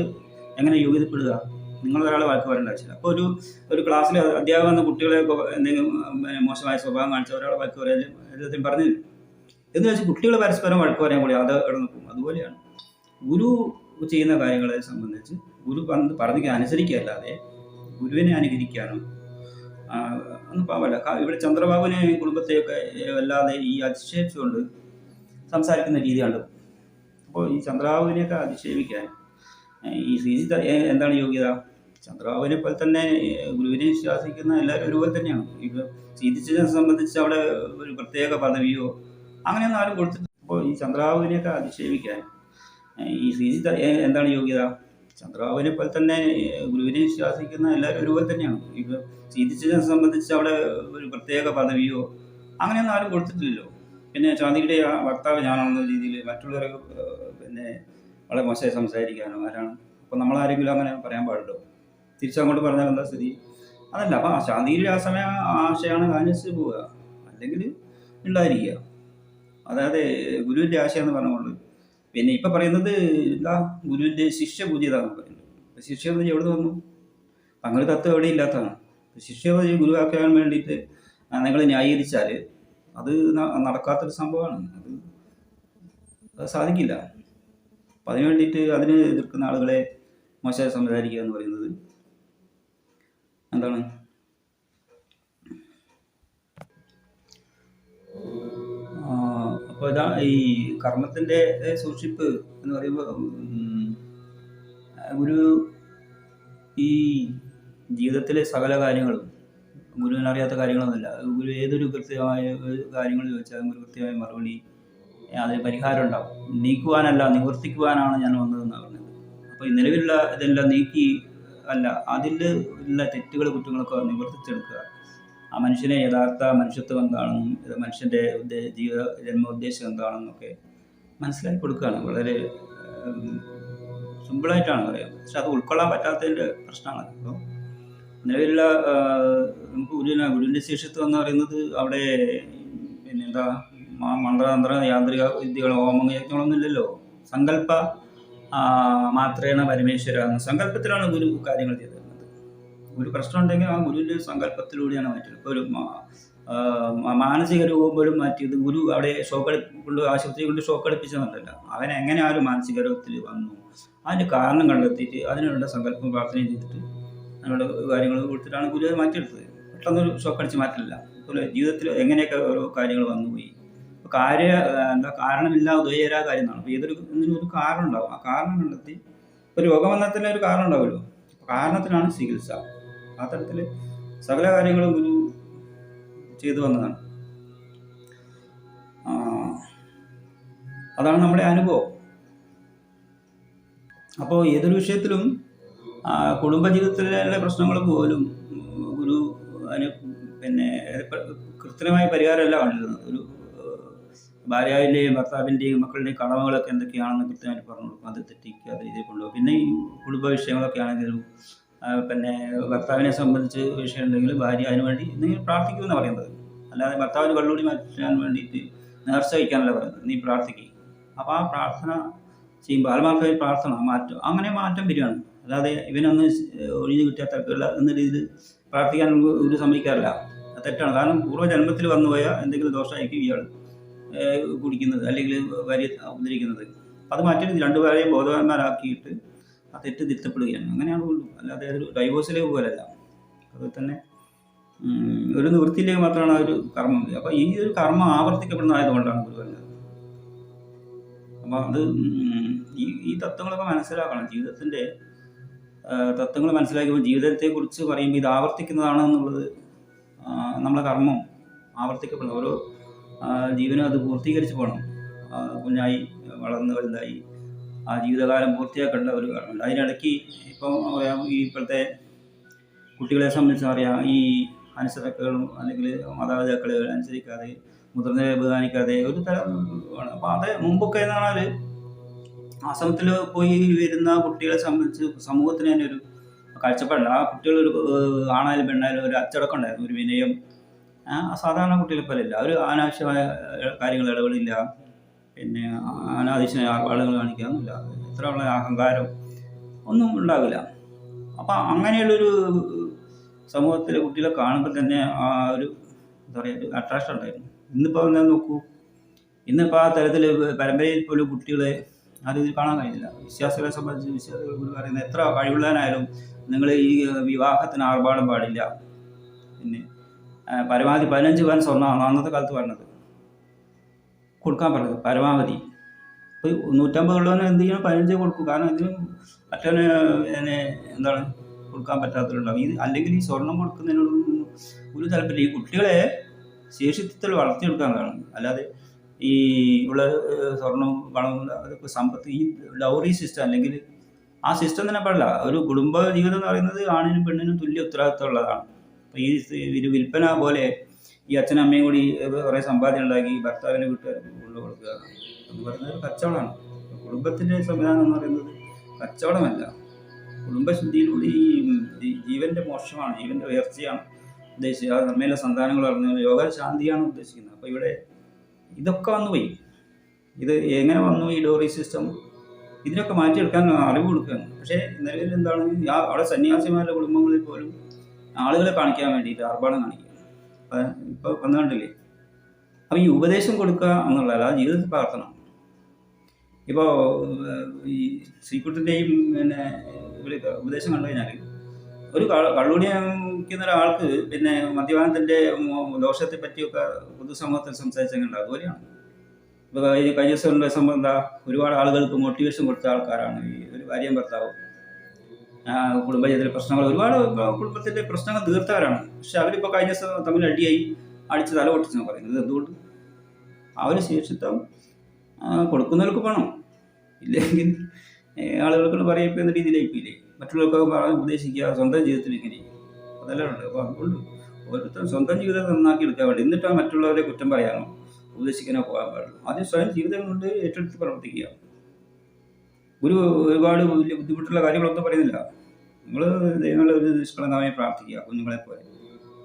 എങ്ങനെ യോഗ്യതപ്പെടുക? നിങ്ങൾ ഒരാളെ വഴക്ക് പറയേണ്ട ആവശ്യമില്ല അപ്പോൾ ഒരു ഒരു ക്ലാസ്സിൽ അധ്യാപകൻ വന്ന കുട്ടികളെ എന്തെങ്കിലും മോശമായ സ്വഭാവം കാണിച്ച ഒരാളെ വഴക്ക് പറയാൻ പറഞ്ഞു എന്ന് വെച്ചാൽ കുട്ടികൾ പരസ്പരം വഴക്ക് പറയാൻ കൂടി അത് നിൽക്കും. അതുപോലെയാണ് ഗുരു ചെയ്യുന്ന കാര്യങ്ങളെ സംബന്ധിച്ച് ഗുരു പറഞ്ഞ് അനുസരിക്കുകയല്ലാതെ ഗുരുവിനെ അനുകരിക്കാനോ ഒന്നും പാവല്ല. ഇവിടെ ചന്ദ്രബാബുവിനെ കുടുംബത്തെയൊക്കെ അല്ലാതെ ഈ അധിക്ഷേപിച്ചുകൊണ്ട് സംസാരിക്കുന്ന രീതിയാണ് അപ്പോൾ ഈ ചന്ദ്രബാബുവിനെയൊക്കെ അധിക്ഷേപിക്കാൻ ഈ ശ്രീജിത്ത് എന്താണ് യോഗ്യത? ചന്ദ്രബാബുവിനെ പോലെ തന്നെ ഗുരുവിനെ വിശ്വസിക്കുന്ന എല്ലാവരും ഒരുപോലെ തന്നെയാണ്. ഇത് ചീതിച്ചതിനെ സംബന്ധിച്ച് അവിടെ ഒരു പ്രത്യേക പദവിയോ അങ്ങനെയൊന്നും ആരും കൊടുത്തിട്ടില്ല. അപ്പോൾ ഈ ചന്ദ്രബാബുവിനെയൊക്കെ അധിക്ഷേപിക്കാൻ ഈ ഏ, എന്താണ് യോഗ്യത? ചന്ദ്രബാബുവിനെ പോലെ തന്നെ ഗുരുവിനെ വിശ്വസിക്കുന്ന എല്ലാവരും ഒരുപോലെ തന്നെയാണ്. ഇത് ചീതിച്ചതിനെ സംബന്ധിച്ച് അവിടെ ഒരു പ്രത്യേക പദവിയോ അങ്ങനെയൊന്നും ആരും കൊടുത്തിട്ടില്ലല്ലോ. പിന്നെ ചാന്ദിയുടെ ആ വക്താവ് ഞാനാണെന്ന രീതിയിൽ മറ്റുള്ളവരൊക്കെ പിന്നെ വളരെ മോശമായി സംസാരിക്കാനോ ആരാണ്. അപ്പോൾ നമ്മളാരെങ്കിലും അങ്ങനെ പറയാൻ പാടുണ്ടോ? തിരിച്ചങ്ങോട്ട് പറഞ്ഞാൽ എന്താ സ്ഥിതി? അതല്ല അപ്പം അശാന്തിയിൽ ആ സമയം ആശയാണ് അനുസരിച്ച് പോവുക. അല്ലെങ്കിൽ ഉണ്ടായിരിക്കുക. അതായത് ഗുരുവിന്റെ ആശയം എന്ന് പറഞ്ഞുകൊണ്ട്. പിന്നെ ഇപ്പം പറയുന്നത് എന്താ? ഗുരുവിന്റെ ശിഷ്യപൂജിത പൂജ്യതാണ് പറയുന്നത്. ശിഷ്യപൂജ എവിടെ വന്നു? അങ്ങനെ തത്വം എവിടെ ഇല്ലാത്തതാണ്. ശിഷ്യപൂജ ഗുരുവാക്കാൻ വേണ്ടിയിട്ട് നിങ്ങൾ ന്യായീകരിച്ചാൽ അത് നടക്കാത്തൊരു സംഭവമാണ്. അത് അത് സാധിക്കില്ല. അപ്പം അതിന് വേണ്ടിയിട്ട് അതിന് എതിർക്കുന്ന ആളുകളെ മോശമായി സംസാരിക്കുക എന്ന് പറയുന്നത് എന്താണ്? അപ്പോൾ ഇതാ ഈ കർമ്മത്തിന്റെ സൂക്ഷിപ്പ് എന്ന് പറയുമ്പോൾ ഉം, ഗുരു ഈ ജീവിതത്തിലെ സകല കാര്യങ്ങളും ഗുരുവിന് അറിയാത്ത കാര്യങ്ങളൊന്നുമില്ല. ഗുരു ഏതൊരു കൃത്യമായ കാര്യങ്ങൾ ചോദിച്ചാലും ഗുരു കൃത്യമായ മറുപടി അതിന് പരിഹാരം ഉണ്ടാവും. നീക്കുവാനല്ല നിവർത്തിക്കുവാനാണ് ഞാൻ വന്നതെന്നാണ് പറഞ്ഞത്. അപ്പോൾ നിലവിലുള്ള ഇതെല്ലാം നീക്കി അല്ല അതിൽ ഉള്ള തെറ്റുകൾ കുറ്റങ്ങളൊക്കെ നിവർത്തിച്ചെടുക്കുക. ആ മനുഷ്യനെ യഥാർത്ഥ മനുഷ്യത്വം എന്താണെന്നും മനുഷ്യന്റെ ജീവിത ജന്മോദ്ദേശം എന്താണെന്നൊക്കെ മനസ്സിലാക്കി കൊടുക്കുകയാണ്. വളരെ സിമ്പിളായിട്ടാണ് പറയാം. പക്ഷെ അത് ഉൾക്കൊള്ളാൻ പറ്റാത്തതിന്റെ പ്രശ്നമാണ് അപ്പോൾ നിലവിലുള്ള നമുക്ക് ഗുരുവിന ഗുരുവിന്റെ ശിഷ്യത്വം എന്ന് പറയുന്നത് അവിടെ പിന്നെന്താ മന്ത്രതന്ത്ര യാന്ത്രിക വിദ്യകൾ ഹോമയജ്ഞങ്ങളൊന്നും ഇല്ലല്ലോ. സങ്കല്പ മാത്രേണ പരമേശ്വര എന്ന സങ്കല്പത്തിലാണ് ഗുരു കാര്യങ്ങൾ ചെയ്തു തരുന്നത് ഒരു പ്രശ്നം ഉണ്ടെങ്കിൽ ആ ഗുരുവിന്റെ സങ്കല്പത്തിലൂടെയാണ് മാറ്റിയത്. ഇപ്പോൾ ഒരു മാനസിക രോഗം പോലും മാറ്റിയത് ഗുരു അവിടെ ഷോക്ക് കൊണ്ട് ആശുപത്രി കൊണ്ട് ഷോക്ക് അടിപ്പിച്ചതെന്നല്ല അവൻ എങ്ങനെ ആ ഒരു മാനസിക രോഗത്തിൽ വന്നു? അതിന്റെ കാരണം കണ്ടെത്തിയിട്ട് അതിനുള്ള സങ്കല്പം പ്രാർത്ഥനയും ചെയ്തിട്ട് അതിനുള്ള കാര്യങ്ങൾ കൊടുത്തിട്ടാണ് ഗുരു അത് മാറ്റിയെടുത്തത്. പെട്ടെന്നൊരു ഷോക്ക് അടിച്ച് മാറ്റില്ല അതുപോലെ ജീവിതത്തിൽ എങ്ങനെയൊക്കെ ഓരോ കാര്യങ്ങൾ വന്നുപോയി. കാര്യ എന്താ കാരണമില്ലാതെ ഉദയരാ കാര്യം എന്നാണ് അപ്പോൾ ഏതൊരു ഒരു കാരണം ഉണ്ടാവും ആ കാരണം കണ്ടെത്തി. ഇപ്പൊ രോഗം വന്നാൽ തന്നെ ഒരു കാരണം ഉണ്ടാവുമല്ലോ കാരണത്തിനാണ് ചികിത്സ. ആ തരത്തിൽ സകല കാര്യങ്ങളും ഗുരു ചെയ്തു വന്നതാണ്. അതാണ് നമ്മുടെ അനുഭവം. അപ്പോൾ ഏതൊരു വിഷയത്തിലും കുടുംബ കുടുംബജീവിതത്തിലെ പ്രശ്നങ്ങൾ പോലും ഗുരു അതിന് പിന്നെ കൃത്യമായ പരിഹാരമല്ല കണ്ടിരുന്നത്. ഒരു ഭാര്യയിലെയും ഭർത്താവിന്റെയും മക്കളുടെയും കടമകളൊക്കെ എന്തൊക്കെയാണെന്ന് കൃത്യമായിട്ട് പറഞ്ഞു കൊടുക്കും. അത് തെറ്റിക്കാതെ രീതിയിൽ കൊണ്ടുപോകും. പിന്നെ ഈ കുടുംബ വിഷയങ്ങളൊക്കെ ആണെങ്കിലും പിന്നെ ഭർത്താവിനെ സംബന്ധിച്ച് വിഷയം ഉണ്ടെങ്കിലും ഭാര്യ അതിന് വേണ്ടി എന്തെങ്കിലും പ്രാർത്ഥിക്കുമെന്ന് പറയുന്നത്. അല്ലാതെ ഭർത്താവിന് കള്ളുകൂടി മാറ്റാൻ വേണ്ടിയിട്ട് നേർച്ച വയ്ക്കാനല്ല പറയുന്നത്. നീ പ്രാർത്ഥിക്കുക അപ്പോൾ ആ പ്രാർത്ഥന ചെയ്യുമ്പോൾ ആത്മാർത്ഥമായ പ്രാർത്ഥന മാറ്റം അങ്ങനെ മാറ്റം വരികയാണ്. അല്ലാതെ ഇവനൊന്ന് ഒഴിഞ്ഞു കിട്ടിയ തരത്തിലുള്ള എന്ന രീതിയിൽ പ്രാർത്ഥിക്കാൻ ഒരു സമ്മതിക്കാറില്ല. തെറ്റാണ്. കാരണം പൂർവജന്മത്തിൽ വന്നുപോയ എന്തെങ്കിലും ദോഷമായിരിക്കും ഇയാൾ കുടിക്കുന്നത് അല്ലെങ്കിൽ വരി വന്നിരിക്കുന്നത്. അത് മാറ്റി രണ്ടുപേരെയും ബോധവാന്മാരാക്കിയിട്ട് ആ തെറ്റ് തിരുത്തപ്പെടുകയാണ് അങ്ങനെയാണ് ഉള്ളൂ. അല്ലാതെ ഒരു ഡൈവോഴ്സിലേക്ക് പോലല്ല അതുപോലെ തന്നെ ഒരു നിവൃത്തിയിലേക്ക് മാത്രമാണ് ആ ഒരു കർമ്മം അപ്പോൾ ഈ ഒരു കർമ്മം ആവർത്തിക്കപ്പെടുന്നതായതുകൊണ്ടാണ് ഗുരു പറഞ്ഞത്. അപ്പോൾ അത് ഈ ഈ തത്വങ്ങളൊക്കെ മനസ്സിലാക്കണം. ജീവിതത്തിന്റെ തത്വങ്ങൾ മനസ്സിലാക്കുമ്പോൾ ജീവിതത്തെക്കുറിച്ച് പറയുമ്പോൾ ഇത് ആവർത്തിക്കുന്നതാണ് എന്നുള്ളത് നമ്മളെ കർമ്മം ആവർത്തിക്കപ്പെടുന്നത്. ഓരോ ജീവനും അത് പൂർത്തീകരിച്ച് പോകണം കുഞ്ഞായി വളർന്ന് വലുതായി. ആ ജീവിതകാലം പൂർത്തിയാക്കേണ്ട ഒരു കാലമുണ്ട് അതിനിടയ്ക്ക് ഇപ്പം ഈ ഇപ്പോഴത്തെ കുട്ടികളെ സംബന്ധിച്ച് അറിയാം ഈ അനുസരണക്കളും അല്ലെങ്കിൽ മാതാപിതാക്കളെ അനുസരിക്കാതെ മുതിർന്നവരെ ബഹുമാനിക്കാതെ ഒരു തരം ആണ്. അപ്പോൾ അത് മുമ്പൊക്കെ എന്ന് പറഞ്ഞാൽ ആശ്രമത്തിൽ പോയി വരുന്ന കുട്ടികളെ സംബന്ധിച്ച് സമൂഹത്തിന് തന്നെ ഒരു കാഴ്ചപ്പാടുണ്ട്. ആ ഏഹ്, ആണായാലും പെണ്ണായാലും ഒരു അച്ചടക്കം ഉണ്ടായിരുന്നു. ഒരു വിനയം ആ, സാധാരണ കുട്ടികളെ പോലെ ഇല്ല. അവർ അനാവശ്യമായ കാര്യങ്ങൾ ഇടപെടില്ല. പിന്നെ അനാവശ്യമായ ആളുകൾ കാണിക്കാനൊന്നുമില്ല. ഇത്രയുള്ള അഹങ്കാരം ഒന്നും ഉണ്ടാവില്ല. അപ്പം അങ്ങനെയുള്ളൊരു സമൂഹത്തിലെ കുട്ടികളെ കാണുമ്പോൾ തന്നെ ആ ഒരു എന്താ പറയുക ഒരു അട്രാക്ഷൻ ഉണ്ടായിരുന്നു. ഇന്നിപ്പോൾ എന്താ നോക്കൂ? ഇന്നിപ്പോൾ ആ തരത്തിൽ പരമ്പരയിൽ പോലും കുട്ടികളെ ആ രീതിയിൽ കാണാൻ കഴിയുന്നില്ല. വിശ്വാസികളെ സംബന്ധിച്ച് വിശ്വാസികൾ പറയുന്നത് എത്ര കഴിവുള്ളവനായാലും നിങ്ങൾ ഈ വിവാഹത്തിന് ആർഭാടം പാടില്ല. പിന്നെ പരമാവധി പതിനഞ്ച് പവൻ സ്വർണമാണ് അന്നത്തെ കാലത്ത് പറഞ്ഞത്. കൊടുക്കാൻ പറഞ്ഞത് പരമാവധി. ഇപ്പോൾ നൂറ്റമ്പത് ഉള്ളവന് എന്ത് ചെയ്യണം? പതിനഞ്ച് കൊടുക്കും. കാരണം ഇതിന് മറ്റവന് എന്താണ് കൊടുക്കാൻ പറ്റാത്തവരുണ്ടാവും. ഇത് അല്ലെങ്കിൽ ഈ സ്വർണം കൊടുക്കുന്നതിനോടൊന്നും ഒരു താല്പര്യം ഈ കുട്ടികളെ ശേഷിത്വത്തിൽ വളർത്തിയെടുക്കാനാണ് അല്ലാതെ ഈ ഉള്ള സ്വർണം പണവും അതൊക്കെ സമ്പത്ത് ഈ ഡൗറി സിസ്റ്റം അല്ലെങ്കിൽ ആ സിസ്റ്റം തന്നെ പാടില്ല. ഒരു കുടുംബ ജീവിതം എന്ന് പറയുന്നത് ആണിനും പെണ്ണിനും തുല്യ ഉത്തരവാദിത്തം ഉള്ളതാണ് അപ്പോൾ ഈ ഇത് വിൽപ്പന പോലെ ഈ അച്ഛനും അമ്മയും കൂടി കുറേ സമ്പാദ്യം ഉണ്ടാക്കി ഭർത്താവിനെ വിട്ട് കൊണ്ടു കൊടുക്കുക എന്ന് പറയുന്നത് കച്ചവടമാണ്. കുടുംബത്തിന്റെ സംവിധാനം എന്ന് പറയുന്നത് കച്ചവടമല്ല. കുടുംബശുദ്ധിയിലൂടെ ഈ ജീവന്റെ മോക്ഷമാണ് ജീവന്റെ ഉയർച്ചയാണ് ഉദ്ദേശിച്ചത്. അത് നമ്മയിലെ സന്താനങ്ങൾ പറഞ്ഞു യോഗ ശാന്തിയാണ് ഉദ്ദേശിക്കുന്നത്. അപ്പോൾ ഇവിടെ ഇതൊക്കെ വന്നു പോയി. ഇത് എങ്ങനെ വന്നു ഈ ഡോറി സിസ്റ്റം? ഇതിനൊക്കെ മാറ്റിയെടുക്കാൻ അറിവ് കൊടുക്കുകയാണ്. പക്ഷേ നിലവിൽ എന്താണ്? ആ അവിടെ സന്യാസിമാരുടെ കുടുംബങ്ങളിൽ പോലും ആളുകളെ കാണിക്കാൻ വേണ്ടിയിട്ട് ആർഭാടം കാണിക്കുക ഇപ്പൊ ഇപ്പോൾ വന്നു കണ്ടില്ലേ? അപ്പോൾ ഈ ഉപദേശം കൊടുക്കുക എന്നുള്ളതല്ല ജീവിതത്തിൽ പ്രാർത്ഥന. ഇപ്പോ ഈ ശ്രീകുട്ടിന്റെയും പിന്നെ ഇവിടെ ഉപദേശം കണ്ടു കഴിഞ്ഞാൽ ഒരു ക- നിൽക്കുന്ന ഒരാൾക്ക് പിന്നെ മദ്യപാനത്തിന്റെ ദോഷത്തെ പറ്റിയൊക്കെ പൊതുസമൂഹത്തിൽ സംസാരിച്ചെങ്കിൽ അതുപോലെയാണ്. ഇപ്പോൾ കഴിഞ്ഞ കഴിഞ്ഞ ദിവസം സംബന്ധ ഒരുപാട് ആളുകൾക്ക് മോട്ടിവേഷൻ കൊടുത്ത ആൾക്കാരാണ് ഈ ഒരു ഭാര്യയും ഭർത്താവും. കുടുംബജീവിതത്തിലെ പ്രശ്നങ്ങൾ ഒരുപാട് കുടുംബത്തിന്റെ പ്രശ്നങ്ങൾ തീർത്തവരാണ്. പക്ഷെ അവരിപ്പോൾ കഴിഞ്ഞ ദിവസം തമ്മിൽ അടിയായി. അടിച്ച് തല പൊട്ടിച്ചെന്ന് പറയുന്നത്. എന്തുകൊണ്ട്? ഒരു ശേഷിത്വം കൊടുക്കുന്നവർക്ക് പണം. ഇല്ലെങ്കിൽ ഏ, എന്ന പറയപ്പെടുന്ന രീതിയിലേക്കില്ലേ മറ്റുള്ളവർക്കൊക്കെ പറഞ്ഞ് ഉപദേശിക്കുക സ്വന്തം ജീവിതത്തിൽ ഇങ്ങനെ അതെല്ലാം ഉണ്ട്. അപ്പോൾ അതുകൊണ്ട് ഓരോരുത്തരും സ്വന്തം ജീവിതം നന്നാക്കി എടുക്കാൻ വേണ്ടി എന്നിട്ടാണ് മറ്റുള്ളവരെ കുറ്റം പറയാനോ ഉപദേശിക്കാനോ പോകാൻ പാടുള്ളൂ. ആദ്യം സ്വയം ജീവിതം കൊണ്ട് ഏറ്റെടുത്ത് പ്രവർത്തിക്കുക. ഒരു ഒരുപാട് വലിയ ബുദ്ധിമുട്ടുള്ള കാര്യങ്ങളൊന്നും പറയുന്നില്ല. നിങ്ങൾ ദൈവങ്ങളെ ഒരു നിഷ്കളങ്കമായി പ്രാർത്ഥിക്കുക കുഞ്ഞുങ്ങളെ പോലെ.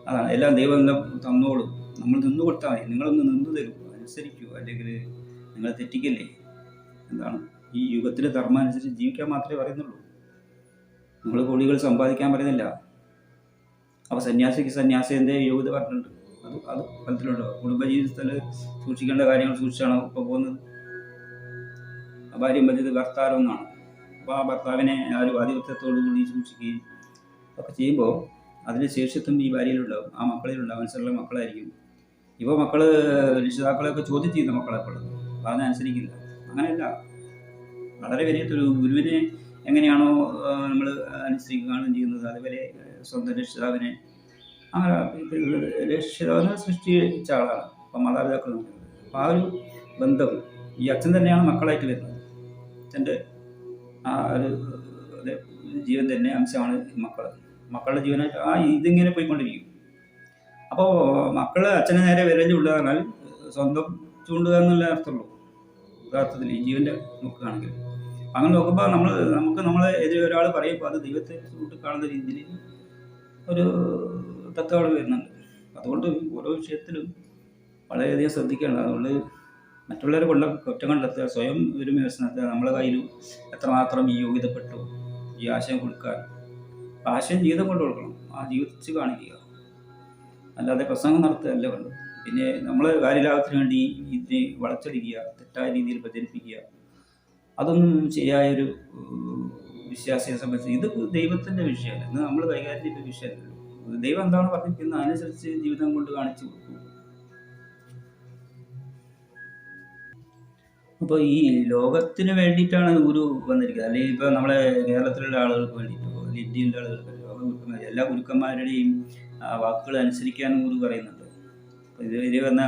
അതാണ്. എല്ലാം ദൈവം തന്നോളും നമ്മൾ നിന്നു കൊടുത്താൽ മതി. നിങ്ങളൊന്ന് നിന്ന് തരൂ. അനുസരിക്കൂ. അല്ലെങ്കിൽ നിങ്ങളെ തെറ്റിക്കല്ലേ? എന്താണ്? ഈ യുഗത്തിലെ ധർമ്മം അനുസരിച്ച് ജീവിക്കാൻ മാത്രമേ പറയുന്നുള്ളൂ. നമ്മൾ കോടികൾ സമ്പാദിക്കാൻ പറയുന്നില്ല. അപ്പോൾ സന്യാസിക്ക് സന്യാസിന്റെ യോഗ്യത പറഞ്ഞിട്ടുണ്ട്. അത് അത് ഫലത്തിലുണ്ടോ. കുടുംബജീവിതത്തിൽ സൂക്ഷിക്കേണ്ട കാര്യങ്ങൾ സൂക്ഷിച്ചാണോ ഇപ്പോൾ പോകുന്നത്? ഭാര്യയും പറ്റിയത് ഭർത്താവ് എന്നാണ്. അപ്പോൾ ആ ഭർത്താവിനെ ആരും ഒരു ആധിപത്യത്തോടു കൂടി സൂക്ഷിക്കുകയും ഒക്കെ ചെയ്യുമ്പോൾ അതിന് ശേഷിത്വം ഈ ഭാര്യയിലുണ്ടാവും. ആ മക്കളിലുണ്ടാവും. മനസ്സിലുള്ള മക്കളായിരിക്കും. ഇപ്പോൾ മക്കൾ രക്ഷിതാക്കളെയൊക്കെ ചോദ്യം ചെയ്യുന്ന മക്കളെ എപ്പോഴും പറഞ്ഞ അങ്ങനെയല്ല. വളരെ വലിയൊരു ഗുരുവിനെ എങ്ങനെയാണോ നമ്മൾ അനുസരിക്കുകയാണ് ചെയ്യുന്നത്. അതുപോലെ സ്വന്തം രക്ഷിതാവിനെ അങ്ങനെ രക്ഷിതാവിനെ സൃഷ്ടിച്ച ആളാണ്. അപ്പം മാതാപിതാക്കൾ അപ്പം ആ ഒരു ബന്ധം ഈ അച്ഛൻ തന്നെയാണ് മക്കളായിട്ട് വരുന്നത്. അച്ഛന്റെ ആ ഒരു ജീവൻ തന്നെ അംശമാണ് മക്കൾ മക്കളുടെ ജീവനായിട്ട് ആ ഇതിങ്ങനെ പോയിക്കൊണ്ടിരിക്കും. അപ്പോൾ മക്കൾ അച്ഛനെ നേരെ ചൂണ്ടുക പറഞ്ഞാൽ സ്വന്തം ചൂണ്ടുക എന്നുള്ള അർത്ഥമുള്ളൂ. യഥാർത്ഥത്തിൽ ഈ ജീവന്റെ നോക്കുകയാണെങ്കിൽ. അങ്ങനെ നോക്കുമ്പോൾ നമ്മൾ നമുക്ക് നമ്മളെ എതിരെ ഒരാൾ പറയുമ്പോൾ അത് ദൈവത്തെ കാണുന്ന രീതിയിൽ ഒരു തത്വങ്ങൾ വരുന്നുണ്ട്. അതുകൊണ്ട് ഓരോ വിഷയത്തിലും വളരെയധികം ശ്രദ്ധിക്കണം അതുകൊണ്ട് മറ്റുള്ളവരെ കൊണ്ട കുറ്റം കണ്ടെത്തുക സ്വയം ഒരു നടത്തുക നമ്മളെ കയ്യിൽ എത്രമാത്രം ഈ യോഗ്യതപ്പെട്ടു ഈ ആശയം കൊടുക്കാൻ. ആശയം ജീവിതം കൊണ്ട് കൊടുക്കണം. ആ ജീവിച്ച് കാണിക്കുക. അല്ലാതെ പ്രസംഗം നടത്തുകയല്ല വേണ്ടത്. പിന്നെ നമ്മൾ കാര്യലാഭത്തിന് വേണ്ടി ഇതിനെ വളച്ചൊടിക്കുക തെറ്റായ രീതിയിൽ പ്രചരിപ്പിക്കുക. അതൊന്നും ശരിയായൊരു വിശ്വാസിയെ സംബന്ധിച്ച് ഇത് ദൈവത്തിന്റെ വിഷയമല്ല. ഇത് നമ്മൾ കൈകാര്യം ചെയ്യുന്ന വിഷയമല്ലല്ലോ ദൈവം എന്താണ് പറഞ്ഞിരിക്കുന്നത്? അതിനനുസരിച്ച് ജീവിതം കൊണ്ട് കാണിച്ചു കൊടുക്കും. അപ്പോൾ ഈ ലോകത്തിന് വേണ്ടിയിട്ടാണ് ഗുരു വന്നിരിക്കുന്നത്. അല്ലെങ്കിൽ ഇപ്പോൾ നമ്മളെ കേരളത്തിലുള്ള ആളുകൾക്ക് വേണ്ടിയിട്ടോ ഇന്ത്യയിലുള്ള ആളുകൾക്ക് ലോക എല്ലാ ഗുരുക്കന്മാരുടെയും വാക്കുകൾ അനുസരിക്കാൻ ഗുരു പറയുന്നുണ്ട് ഇത് ഇത് വന്ന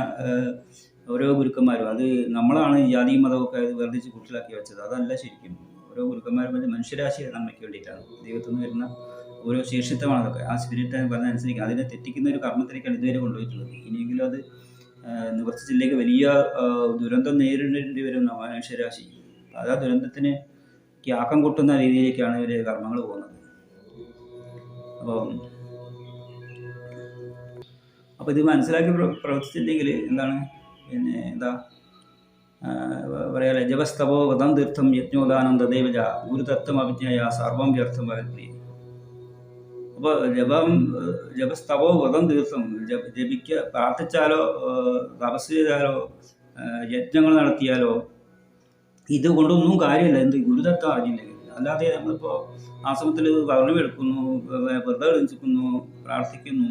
ഓരോ ഗുരുക്കന്മാരും അത് നമ്മളാണ് ജാതി മതമൊക്കെ അത് വർദ്ധിച്ച് കുട്ടിലാക്കി വെച്ചത്. അതല്ല ശരിക്കും. ഓരോ ഗുരുക്കന്മാരും പറഞ്ഞ മനുഷ്യരാശി നന്മയ്ക്ക് വേണ്ടിയിട്ടാണ്. ദൈവത്തിൽ നിന്ന് വരുന്ന ഓരോ ശേഷിത്വമാണ് അതൊക്കെ. ആ സ്പിരിറ്റ് പറഞ്ഞ അനുസരിക്കുക അതിനെ തെറ്റിക്കുന്ന ഒരു കർമ്മത്തിലേക്കാണ് ഇതുവരെ കൊണ്ടുപോയിട്ടുള്ളത്. ഇനിയെങ്കിലും അത് ആഹ് നിവർത്തിച്ചില്ലെങ്കിൽ വലിയ ദുരന്തം നേരിടേണ്ടി വരുന്ന മനുഷ്യരാശി. അത് ആ ദുരന്തത്തിന് ആക്കം കൂട്ടുന്ന രീതിയിലേക്കാണ് ഇവർ കർമ്മങ്ങൾ പോകുന്നത്. അപ്പോൾ അപ്പോൾ ഇത് മനസ്സിലാക്കി പ്ര- പ്രവർത്തിച്ചില്ലെങ്കിൽ എന്താണ്? പിന്നെ എന്താ? പറയാ രജവസ്തവോ വതം തീർത്ഥം യജ്ഞോദാനം തദൈവജ. ഗുരുതത്വം അഭിജ്ഞയ സർവം വ്യർത്ഥം ഭവതി അപ്പോൾ ജപം ജപസ്തവോ വ്രതം തീർത്ഥം ജപ- ജപിക്ക പ്രാർത്ഥിച്ചാലോ തപസ് ചെയ്താലോ യജ്ഞങ്ങൾ നടത്തിയാലോ ഇതുകൊണ്ടൊന്നും കാര്യമില്ല. എന്ത് ഗുരുതത്വം അറിഞ്ഞില്ലെങ്കിൽ അല്ലാതെ നമ്മളിപ്പോൾ ആശ്രമത്തിൽ പൗർണമി എടുക്കുന്നു വെ- വ്രതം എഴുതിക്കുന്നു പ്രാർത്ഥിക്കുന്നു.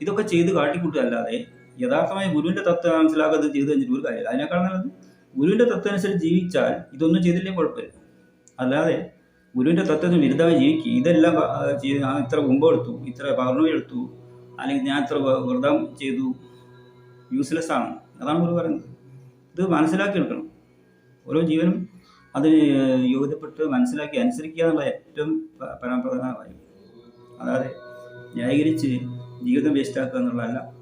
ഇതൊക്കെ ചെയ്ത് കാട്ടിക്കൂട്ടുക അല്ലാതെ യഥാർത്ഥമായി ഗുരുവിന്റെ തത്വം മനസ്സിലാക്കാതെ ചെയ്ത് കഴിഞ്ഞിട്ട് ഒരു കാര്യമില്ല. അതിനേക്കാൾ നല്ലത് ഗുരുവിന്റെ തത്വം അനുസരിച്ച് ജീവിച്ചാൽ ഇതൊന്നും ചെയ്തില്ലെങ്കിൽ കുഴപ്പമില്ല. അല്ലാതെ ഗുരുവിന്റെ തത്വത്തിന് വിരുദ്ധമായി ജീവിക്കുക ഇതെല്ലാം ഞാൻ ഇത്ര കുമ്പം എടുത്തു ഇത്ര പൗർണമി എടുത്തു അല്ലെങ്കിൽ ഞാൻ ഇത്ര വ്ര- വ്രതം ചെയ്തു. യൂസ്ലെസ് ആണ്. അതാണ് ഗുരു പറയുന്നത്. ഇത് മനസ്സിലാക്കി എടുക്കണം. ഓരോ ജീവനും അതിന് യോഗ്യതപ്പെട്ട് മനസ്സിലാക്കി അനുസരിക്കുക എന്നുള്ള ഏറ്റവും പരമപ്രധാന കാര്യം അതായത് ന്യായീകരിച്ച് ജീവിതം വേസ്റ്റാക്കുക എന്നുള്ളതല്ല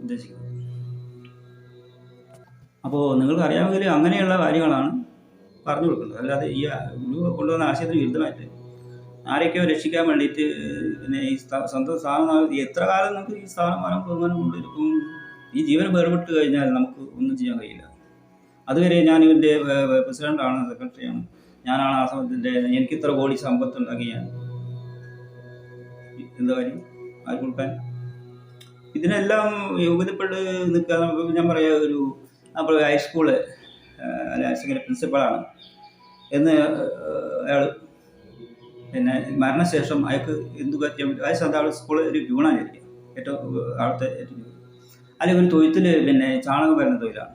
ഉദ്ദേശിക്കുന്നത്. അപ്പോൾ നിങ്ങൾക്ക് അറിയാമെങ്കിൽ അങ്ങനെയുള്ള കാര്യങ്ങളാണ് പറഞ്ഞു കൊടുക്കുന്നത്. അല്ലാതെ ഈ കൊണ്ടുവന്ന ആശയത്തിന് വിരുദ്ധമായിട്ട് ആരെയൊക്കെയോ രക്ഷിക്കാൻ വേണ്ടിയിട്ട് പിന്നെ ഈ സ്വന്തം സ്ഥാനം എത്ര കാലം നമുക്ക് ഈ സ്ഥാനമാനം ബഹുമാനം കൊണ്ടിരിക്കും ഈ ജീവൻ വേർപെട്ട് കഴിഞ്ഞാൽ നമുക്ക് ഒന്നും ചെയ്യാൻ കഴിയില്ല. അതുവരെ ഞാൻ ഇവന്റെ പ്രസിഡന്റാണ് സെക്രട്ടറിയാണ്. ഞാനാണ് ആ സമയത്തിന്റെ എനിക്ക് ഇത്ര കോടി സമ്പത്ത് ഉണ്ടാക്കി ഞാൻ എന്താ കാര്യം? ആര് കൊടുക്കാൻ? ഇതിനെല്ലാം യോഗ്യതപ്പെട്ട് നിൽക്കാൻ ഞാൻ പറയാ ഒരു അപ്പോൾ ഹൈസ്കൂൾ സെക്കൻഡറി പ്രിൻസിപ്പളാണ് എന്ന് അയാൾ പിന്നെ മരണശേഷം അയാൾക്ക് എന്ത് പറ്റിയാൽ അയാൾ ആൾ സ്കൂളിൽ ഒരു പ്യൂണായിരിക്കും ഏറ്റവും അവിടുത്തെ ഏറ്റവും അല്ലെങ്കിൽ ഒരു തൊഴുത്തിൽ പിന്നെ ചാണകം വരുന്ന തൊഴിലാണ്.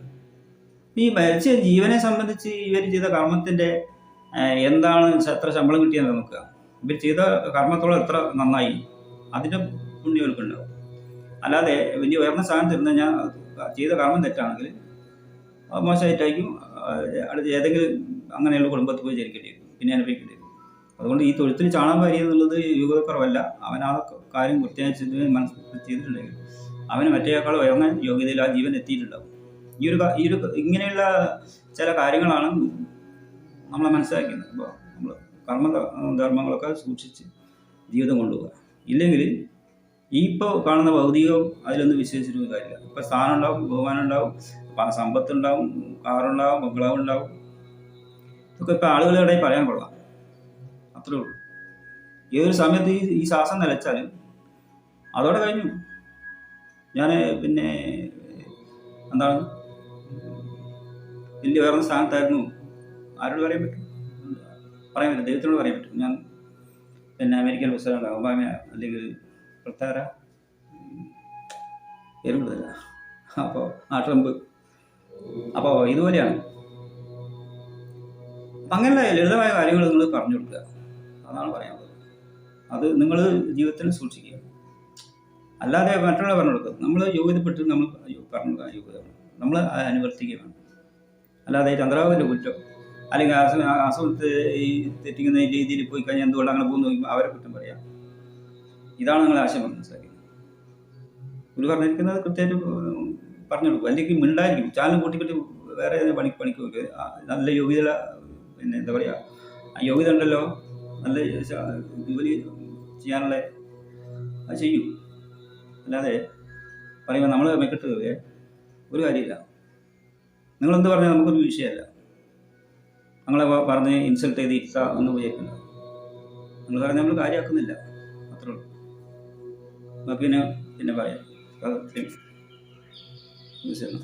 ഈ മരിച്ച ജീവനെ സംബന്ധിച്ച് ഇവർ ചെയ്ത കർമ്മത്തിന്റെ എന്താണ് എത്ര ശമ്പളം കിട്ടിയെന്ന് നോക്കുക. ഇവർ ചെയ്ത കർമ്മത്തോളം എത്ര നന്നായി. അതിന്റെ പുണ്യം ഇവർക്കുണ്ടാവും അല്ലാതെ വലിയ ഉയർന്ന സ്ഥാനം തരുന്ന ഞാൻ ചെയ്ത കർമ്മം തെറ്റാണെങ്കിൽ മോശമായിട്ടായിരിക്കും അടുത്ത് ഏതെങ്കിലും അങ്ങനെയുള്ള കുടുംബത്തിൽ പോയി ജനിക്കേണ്ടി വരും പിന്നെ അനുഭവിക്കേണ്ടി വരും. അതുകൊണ്ട് ഈ തൊഴുത്തിൽ ചാണകം വരിക എന്നുള്ളത് യോഗ്യതക്കുറവല്ല അവൻ ആ കാര്യം വൃത്തിയായി മനസ്സിൽ ചെയ്തിട്ടുണ്ടെങ്കിൽ അവന് മറ്റേക്കാൾ ഉയർന്ന യോഗ്യതയിൽ ആ ജീവൻ എത്തിയിട്ടുണ്ടാവും. ഈ ഒരു ഈ ഒരു ഇങ്ങനെയുള്ള ചില കാര്യങ്ങളാണ് നമ്മളെ മനസ്സിലാക്കുന്നത് അപ്പോൾ നമ്മൾ കർമ്മ ധർമ്മങ്ങളൊക്കെ സൂക്ഷിച്ച് ജീവിതം കൊണ്ടുപോകുക ഇല്ലെങ്കിൽ ഈ ഇപ്പോൾ കാണുന്ന ഭൗതികവും അതിലൊന്നും വിശ്വസിച്ചിരുന്ന കാര്യമില്ല. ഇപ്പോൾ സ്ഥാനം ഉണ്ടാവും ബഹുമാനം ഉണ്ടാവും സമ്പത്തുണ്ടാവും കാറുണ്ടാവും ബംഗ്ലാവ് ഉണ്ടാവും ഇതൊക്കെ ഇപ്പോൾ ആളുകളുടെ പറയാൻ കൊള്ളാം. അത്രേ ഉള്ളൂ. ഏതൊരു സമയത്ത് ഈ ഈ ശ്വാസം നിലച്ചാലും അതോടെ കഴിഞ്ഞു. ഞാൻ പിന്നെ എന്താണ്? വലിയ ഉയർന്ന സ്ഥാനത്തായിരുന്നു. ആരോട് പറയാൻ പറ്റും? പറയാൻ പറ്റും ദൈവത്തിനോട് പറയാൻ പറ്റും. ഞാൻ പിന്നെ അമേരിക്കൻ പ്രസിഡന്റ് ഒബാമ അല്ലെങ്കിൽ പ്രത്യേക പേര് അപ്പോൾ ആ ട്രംപ്. അപ്പോൾ ഇതുപോലെയാണ്. അങ്ങനെ ലളിതമായ കാര്യങ്ങൾ നിങ്ങൾ പറഞ്ഞു കൊടുക്കുക. അതാണ് പറയാനുള്ളത് അത് നിങ്ങൾ ജീവിതത്തിൽ സൂക്ഷിക്കുക. അല്ലാതെ മറ്റുള്ള പറഞ്ഞു കൊടുക്കുക നമ്മൾ യോഗ്യതപ്പെട്ട് നമ്മൾ പറഞ്ഞു യോഗ്യത നമ്മൾ അനുവർത്തിക്കുക വേണം. അല്ലാതെ ചന്ദ്രാവിന്റെ കുറ്റം അല്ലെങ്കിൽ അസ ഈ തെറ്റിക്കുന്ന രീതിയിൽ പോയി കഴിഞ്ഞാൽ എന്തുകൊണ്ട് അങ്ങനെ പോകുന്നു അവരെ കുറ്റം പറയാം. ഇതാണ് നിങ്ങൾ ആശയം മനസ്സിലാക്കിയത് ഗുരു പറഞ്ഞിരിക്കുന്നത് കൃത്യമായിട്ട് പറഞ്ഞു കൊടുക്കും. അല്ലെങ്കിൽ മിണ്ടായിരിക്കും. ചാനൽ കൂട്ടിക്കിട്ട് വേറെ പണി പണിക്ക് വെക്കുക നല്ല യോഗ്യത പിന്നെ എന്താ പറയുക ആ യോഗ്യത ഉണ്ടല്ലോ നല്ല ജോലി ചെയ്യാനുള്ള അത് ചെയ്യൂ. അല്ലാതെ പറയുമ്പോൾ നമ്മൾ മെക്കിട്ട് ഒരു കാര്യമില്ല. നിങ്ങളെന്ത് പറഞ്ഞാൽ നമുക്കൊരു വിഷയമല്ല. നിങ്ങളെ പറഞ്ഞ് ഇൻസൾട്ട് ചെയ്ത് ഇരുത്താ എന്ന് വിചാരിക്കില്ല നിങ്ങൾ പറഞ്ഞ് നമ്മൾ കാര്യമാക്കുന്നില്ല. ബാക്കി പിന്നെ പിന്നെ പറയാം അത് ശരി. ശരി.